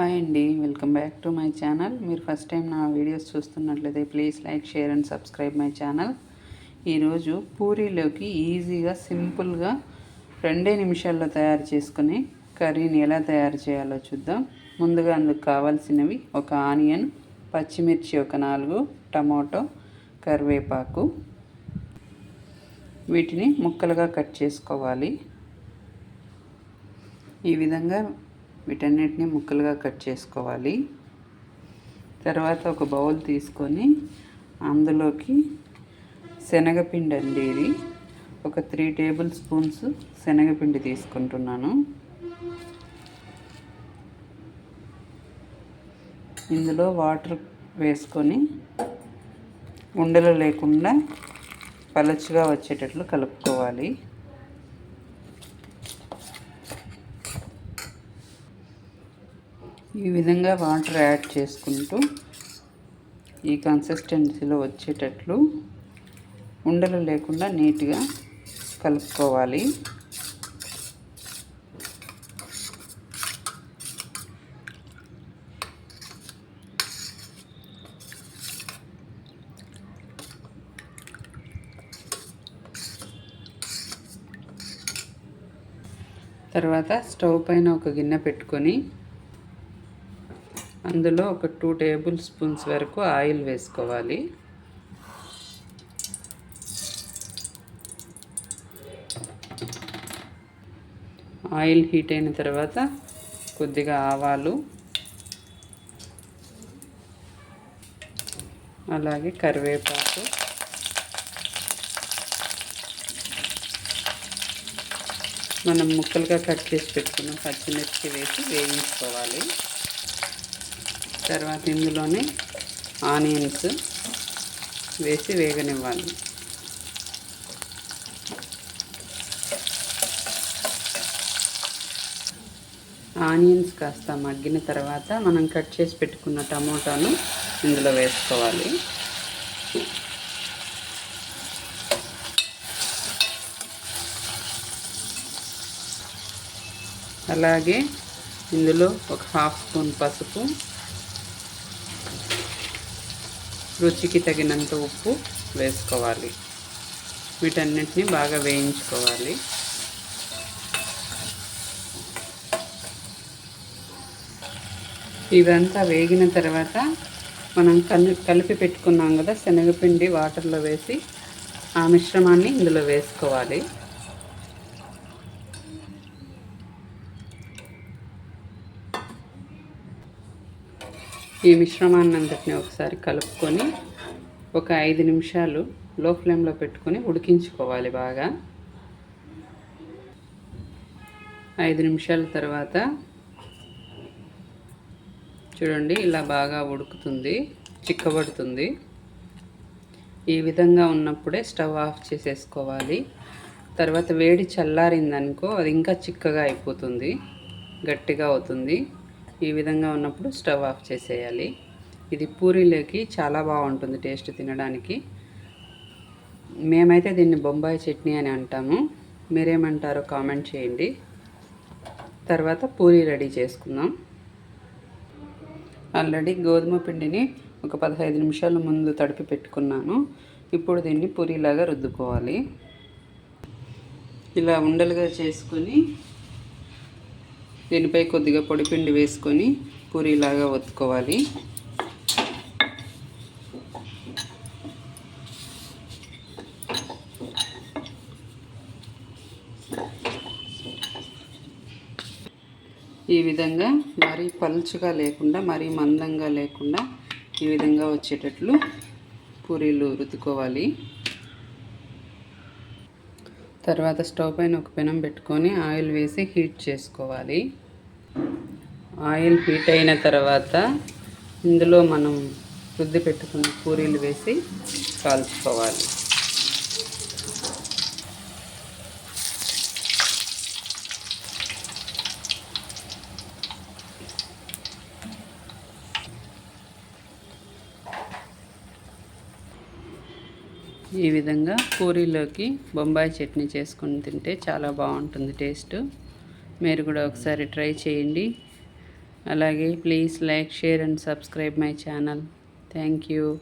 Hi అండి welcome back to my channel. మీరు first time నా వీడియోస్ చూస్తున్నట్లయితే please like share and subscribe my channel. ఈరోజు పూరీలోకి ఈజీగా సింపుల్గా రెండే నిమిషాల్లో తయారు చేసుకుని కర్రీని ఎలా తయారు చేయాలో చూద్దాం. ముందుగా అందుకు కావాల్సినవి ఒక ఆనియన్ పచ్చిమిర్చి ఒక నాలుగు టమాటో కరివేపాకు. వీటిని ముక్కలుగా కట్ చేసుకోవాలి. ఈ విధంగా వీటన్నిటిని ముక్కలుగా కట్ చేసుకోవాలి. తర్వాత ఒక బౌల్ తీసుకొని అందులోకి శనగపిండి అండి ఇది. ఒక త్రీ టేబుల్ స్పూన్స్ శనగపిండి తీసుకుంటున్నాను. ఇందులో వాటర్ వేసుకొని ఉండలు లేకుండా పలచగా వచ్చేటట్లు కలుపుకోవాలి. ఈ విధంగా వాటర్ యాడ్ చేసుకుంటూ ఈ కన్సిస్టెన్సీలో వచ్చేటట్లు ఉండలు లేకుండా నీట్గా కలుపుకోవాలి. తర్వాత స్టవ్ పైన ఒక గిన్నె పెట్టుకొని అందులో ఒక టూ టేబుల్ స్పూన్స్ వరకు ఆయిల్ వేసుకోవాలి. ఆయిల్ హీట్ అయిన తర్వాత కొద్దిగా ఆవాలు అలాగే కరివేపాకు మనం ముక్కలుగా కట్ చేసి పెట్టుకున్న పచ్చిమిర్చి వేసి వేయించుకోవాలి. తర్వాత ఇందులోనే ఆనియన్స్ వేసి వేగనివ్వాలి. ఆనియన్స్ కాస్త మగ్గిన తర్వాత మనం కట్ చేసి పెట్టుకున్న టమోటాను ఇందులో వేసుకోవాలి. అలాగే ఇందులో ఒక హాఫ్ స్పూన్ పసుపు రుచికి తగినంత ఉప్పు వేసుకోవాలి. వీటన్నిటిని బాగా వేయించుకోవాలి. ఇవంతా వేగిన తర్వాత మనం కలి కలిపి పెట్టుకున్నాం కదా శనగపిండి వాటర్లో వేసి ఆ మిశ్రమాన్ని ఇందులో వేసుకోవాలి. ఈ మిశ్రమాన్ని అంతటిని ఒకసారి కలుపుకొని ఒక ఐదు నిమిషాలు లో ఫ్లేమ్లో పెట్టుకొని ఉడికించుకోవాలి బాగా. ఐదు నిమిషాల తర్వాత చూడండి ఇలా బాగా ఉడుకుతుంది చిక్కబడుతుంది. ఈ విధంగా ఉన్నప్పుడే స్టవ్ ఆఫ్ చేసేసుకోవాలి. తర్వాత వేడి చల్లారిందనుకో అది ఇంకా చిక్కగా అయిపోతుంది గట్టిగా అవుతుంది. ఈ విధంగా ఉన్నప్పుడు స్టవ్ ఆఫ్ చేసేయాలి. ఇది పూరీలోకి చాలా బాగుంటుంది టేస్ట్ తినడానికి. మేమైతే దీన్ని బొంబాయి చట్నీ అని అంటాము. మీరేమంటారో కామెంట్ చేయండి. తర్వాత పూరీ రెడీ చేసుకుందాం. ఆల్రెడీ గోధుమ పిండిని ఒక పదహైదు నిమిషాల ముందు తడిపి పెట్టుకున్నాను. ఇప్పుడు దీన్ని పూరీలాగా రుద్దుకోవాలి. ఇలా ఉండలుగా చేసుకొని దీనిపై కొద్దిగా పొడిపిండి వేసుకొని పూరీలాగా ఒత్తుకోవాలి. ఈ విధంగా మరీ పలుచుగా లేకుండా మరీ మందంగా లేకుండా ఈ విధంగా వచ్చేటట్లు పూరీలు రుద్దుకోవాలి. తర్వాత స్టవ్ పైన ఒక పెనం పెట్టుకొని ఆయిల్ వేసి హీట్ చేసుకోవాలి. ఆయిల్ హీట్ అయిన తర్వాత ఇందులో మనం రుద్ది పెట్టుకున్న పూరీలు వేసి కాల్చుకోవాలి. ఈ విధంగా పూరీలోకి బొంబాయి చట్నీ చేసుకొని తింటే చాలా బాగుంటుంది టేస్ట్. మీరు కూడా ఒకసారి ట్రై చేయండి. అలాగే please like share and subscribe my channel. Thank you.